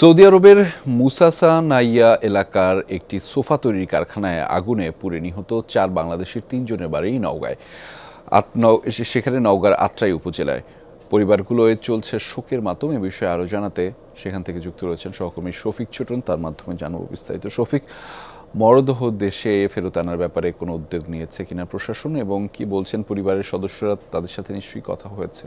Saudi আরবের মুসাসা নাইয়া এলাকার একটি সোফা তৈরির কারখানায় আগুনে পুড়ে নিহত চার বাংলাদেশের তিনজনের বাড়ি নওগাঁয়। সেখানে নওগাঁর আত্রাই উপজেলায়। পরিবারগুলোয় চলছে শোকের মাধ্যমে এ বিষয়ে আরও জানাতে সেখান থেকে যুক্ত রয়েছেন সহকর্মী শফিক ছোটন। তার মাধ্যমে জানব বিস্তারিত। শফিক, মরদেহ দেশে ফেরত আনার ব্যাপারে কোনো উদ্যোগ নিয়েছে কিনা প্রশাসন এবং কি বলছেন পরিবারের সদস্যরা? তাদের সাথে নিশ্চয়ই কথা হয়েছে।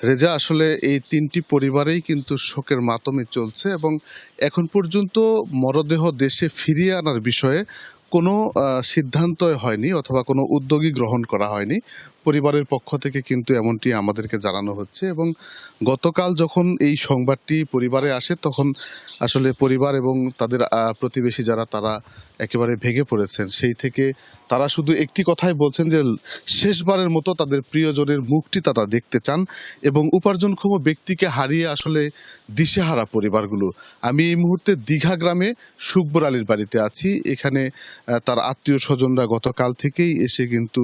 রেজা, আসলে এই তিনটি পরিবারেই কিন্তু শোকের মাতমে চলছে এবং এখন পর্যন্ত মরদেহ দেশে ফিরিয়ে আনার বিষয়ে কোনো সিদ্ধান্তই হয়নি অথবা কোনো উদ্যোগই গ্রহণ করা হয়নি। পরিবারের পক্ষ থেকে কিন্তু এমনটি আমাদেরকে জানানো হচ্ছে এবং গতকাল যখন এই সংবাদটি পরিবারে আসে, তখন আসলে পরিবার এবং তাদের প্রতিবেশী যারা, তারা একেবারে ভেঙে পড়েছেন। সেই থেকে তারা শুধু একটি কথাই বলছেন যে, শেষবারের মতো তাদের প্রিয়জনের মুখটি তারা দেখতে চান এবং উপার্জনক্ষম ব্যক্তিকে হারিয়ে আসলে দিশেহারা পরিবারগুলো। আমি এই মুহূর্তে দীঘা গ্রামে সুকবর আলীর বাড়িতে আছি। এখানে তার আত্মীয় স্বজনরা গতকাল থেকেই এসে কিন্তু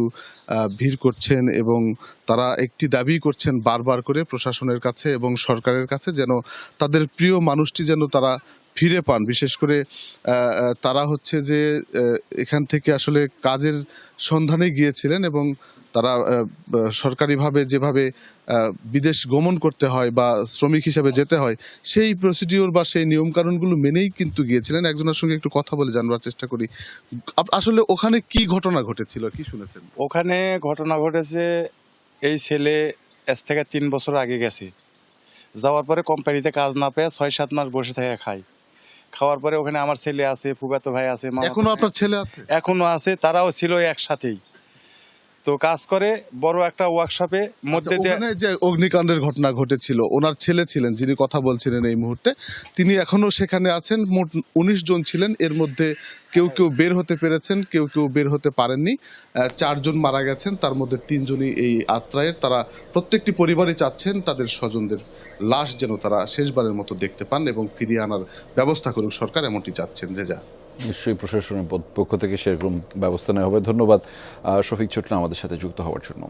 ভিড় ভিড় করছেন এবং তারা একটি দাবি করছেন বারবার করে প্রশাসনের কাছে এবং সরকারের কাছে যেন তাদের প্রিয় মানুষটি যেন তারা ফিরে পান। বিশেষ করে তারা হচ্ছে যে এখান থেকে আসলে কাজের সন্ধানে গিয়েছিলেন এবং তারা সরকারিভাবে যেভাবে বিদেশ গমন করতে হয় বা শ্রমিক হিসাবে যেতে হয়, সেই প্রসিডিওর বা সেই নিয়মকানুনগুলো মেনেই কিন্তু গিয়েছিলেন। একজনের সঙ্গে একটু কথা বলে জানবার চেষ্টা করি। আসলে ওখানে কি ঘটনা ঘটেছিল, কি শুনেছেন? ওখানে ঘটনা ঘটেছে, এই ছেলে আজ থেকে তিন বছর আগে গেছে। যাওয়ার পরে কোম্পানিতে কাজ না পেয়ে ছয় সাত মাস বসে থেকে খাই খাওয়ার পরে ওখানে আমার ছেলে আছে ফুগাতো ভাই আছে এখনও আপনার ছেলে আছে? এখনও আছে তারাও ছিল একসাথেই। তো কাজ করে বড় একটা ওয়ার্কশপে মধ্যে আচ্ছা, দিয়ে ওখানে যে অগ্নিকাণ্ডের ঘটনা ঘটেছিল ওনার ছেলে ছিলেন যিনি কথা বলছিলেন এই মুহূর্তে তিনি এখনও সেখানে আছেন। মোট উনিশ জন ছিলেন। এর মধ্যে কেউ কেউ বের হতে পেরেছেন কেউ কেউ বের হতে পারেননি। চারজন মারা গেছেন তার মধ্যে তিনজনই এই আত্রায়ের। তারা প্রত্যেকটি পরিবারই চাচ্ছেন তাদের স্বজনদের লাশ যেন তারা শেষবারের মতো দেখতে পান এবং ফিরিয়ে আনার ব্যবস্থা করুক। সরকার এমনটি চাচ্ছেন রেজা। নিশ্চয়ই প্রশাসনের পক্ষ থেকে সেরকম ব্যবস্থা নেওয়া হবে। ধন্যবাদ শফিক চটলা আমাদের সাথে যুক্ত হওয়ার জন্য।